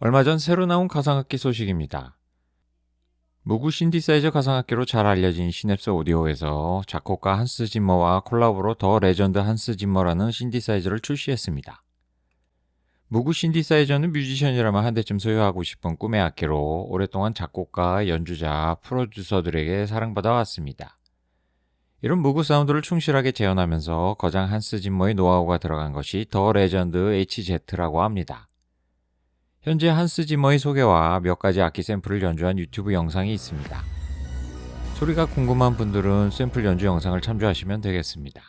얼마 전 새로 나온 가상악기 소식입니다. 무구 신디사이저 가상악기로 잘 알려진 시냅스 오디오에서 작곡가 한스 짐머와 콜라보로 더 레전드 한스 짐머라는 신디사이저를 출시했습니다. 무구 신디사이저는 뮤지션이라면 한 대쯤 소유하고 싶은 꿈의 악기로 오랫동안 작곡가, 연주자, 프로듀서들에게 사랑받아 왔습니다. 이런 무구 사운드를 충실하게 재현하면서 거장 한스 짐머의 노하우가 들어간 것이 더 레전드 HZ라고 합니다. 현재 한스 짐머의 소개와 몇 가지 악기 샘플을 연주한 유튜브 영상이 있습니다. 소리가 궁금한 분들은 샘플 연주 영상을 참조하시면 되겠습니다.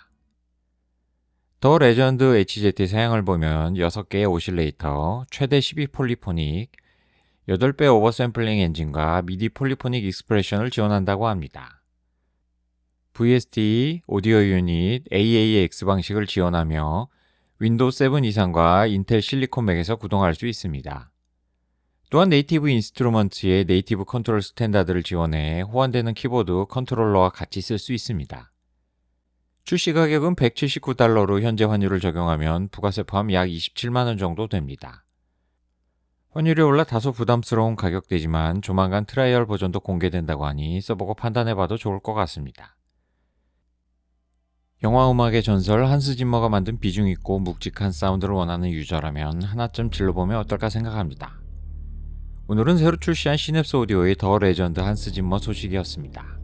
더 레전드 HZ의 사양을 보면 6개의 오실레이터, 최대 12 폴리포닉, 8배 오버샘플링 엔진과 미디 폴리포닉 익스프레션을 지원한다고 합니다. VST, 오디오 유닛, AAX 방식을 지원하며 윈도우 7 이상과 인텔 실리콘 맥에서 구동할 수 있습니다. 또한 네이티브 인스트루먼트의 네이티브 컨트롤 스탠다드를 지원해 호환되는 키보드 컨트롤러와 같이 쓸 수 있습니다. 출시 가격은 179달러로 현재 환율을 적용하면 부가세 포함 약 27만원 정도 됩니다. 환율이 올라 다소 부담스러운 가격대지만 조만간 트라이얼 버전도 공개된다고 하니 써보고 판단해봐도 좋을 것 같습니다. 영화 음악의 전설 한스 짐머가 만든 비중 있고 묵직한 사운드를 원하는 유저라면 하나쯤 질러보면 어떨까 생각합니다. 오늘은 새로 출시한 시냅스 오디오의 더 레전드 한스 짐머 소식이었습니다.